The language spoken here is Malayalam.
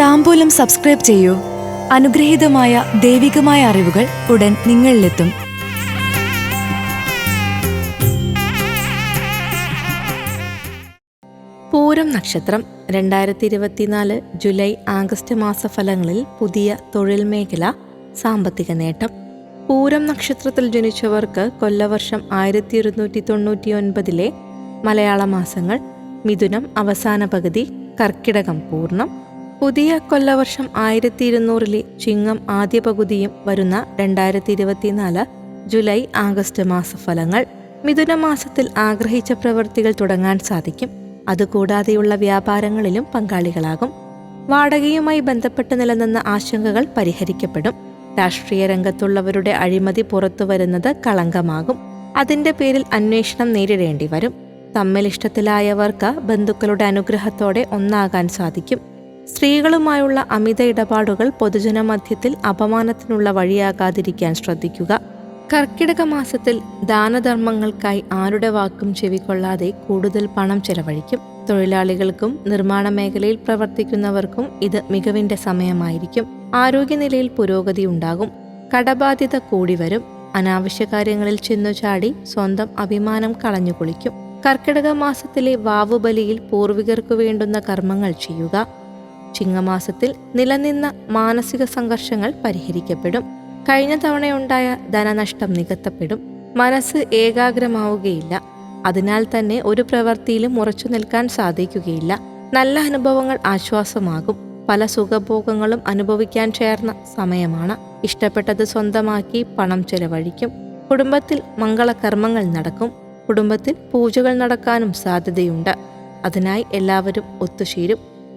താമ്പൂലം സബ്സ്ക്രൈബ് ചെയ്യൂ. അനുഗ്രഹീതമായ ദൈവികമായ അറിവുകൾ ഉടൻ നിങ്ങളിലെത്തും. പൂരം നക്ഷത്രം രണ്ടായിരത്തി ഇരുപത്തിനാല് ജൂലൈ ആഗസ്റ്റ് മാസ ഫലങ്ങളിൽ പുതിയ തൊഴിൽ മേഖല സാമ്പത്തിക നേട്ടം. പൂരം നക്ഷത്രത്തിൽ ജനിച്ചവർക്ക് കൊല്ലവർഷം ആയിരത്തി ഇരുന്നൂറ്റി തൊണ്ണൂറ്റി ഒൻപതിലെ മലയാള മാസങ്ങൾ മിഥുനം അവസാന പകുതി കർക്കിടകം പൂർണം പുതിയ കൊല്ലവർഷം ആയിരത്തി ഇരുന്നൂറിലെ ചിങ്ങം ആദ്യ പകുതിയും വരുന്ന രണ്ടായിരത്തി ഇരുപത്തിനാല് ജൂലൈ ആഗസ്റ്റ് മാസഫലങ്ങൾ മിഥുന മാസത്തിൽ ആഗ്രഹിച്ച പ്രവൃത്തികൾ തുടങ്ങാൻ സാധിക്കും. അതുകൂടാതെയുള്ള വ്യാപാരങ്ങളിലും പങ്കാളികളാകും. വാടകയുമായി ബന്ധപ്പെട്ട് നിലനിന്ന ആശങ്കകൾ പരിഹരിക്കപ്പെടും. രാഷ്ട്രീയ രംഗത്തുള്ളവരുടെ അഴിമതി പുറത്തു വരുന്നത് കളങ്കമാകും. അതിന്റെ പേരിൽ അന്വേഷണം നേരിടേണ്ടി വരും തമ്മിൽ ഇഷ്ടത്തിലായവർക്ക് ബന്ധുക്കളുടെ അനുഗ്രഹത്തോടെ ഒന്നാകാൻ സാധിക്കും. സ്ത്രീകളുമായുള്ള അമിത ഇടപാടുകൾ പൊതുജനമധ്യത്തിൽ അപമാനത്തിനുള്ള വഴിയാകാതിരിക്കാൻ ശ്രദ്ധിക്കുക. കർക്കിടക മാസത്തിൽ ദാനധർമ്മങ്ങൾക്കായി ആരുടെ വാക്കും ചെവിക്കൊള്ളാതെ കൂടുതൽ പണം ചെലവഴിക്കും. തൊഴിലാളികൾക്കും നിർമ്മാണ മേഖലയിൽ പ്രവർത്തിക്കുന്നവർക്കും ഇത് മികവിന്റെ സമയമായിരിക്കും. ആരോഗ്യനിലയിൽ പുരോഗതി ഉണ്ടാകും. കടബാധ്യത കൂടി വരും. അനാവശ്യ കാര്യങ്ങളിൽ ചെന്നു ചാടി സ്വന്തം അഭിമാനം കളഞ്ഞു കുളിക്കും. കർക്കിടക മാസത്തിലെ വാവുബലിയിൽ പൂർവികർക്കു വേണ്ടുന്ന കർമ്മങ്ങൾ ചെയ്യുക. ചിങ്ങമാസത്തിൽ നിലനിന്ന മാനസിക സംഘർഷങ്ങൾ പരിഹരിക്കപ്പെടും. കഴിഞ്ഞ തവണയുണ്ടായ ധനനഷ്ടം നികത്തപ്പെടും. മനസ്സ് ഏകാഗ്രമാവുകയില്ല. അതിനാൽ തന്നെ ഒരു പ്രവൃത്തിയിലും ഉറച്ചു നിൽക്കാൻ സാധിക്കുകയില്ല. നല്ല അനുഭവങ്ങൾ ആശ്വാസമാകും. പല സുഖഭോഗങ്ങളും അനുഭവിക്കാൻ ചേർന്ന സമയമാണ്. ഇഷ്ടപ്പെട്ടത് സ്വന്തമാക്കി പണം ചെലവഴിക്കും. കുടുംബത്തിൽ മംഗളകർമ്മങ്ങൾ നടക്കും. കുടുംബത്തിൽ പൂജകൾ നടക്കാനും സാധ്യതയുണ്ട്. അതിനായി എല്ലാവരും ഒത്തുചേരും.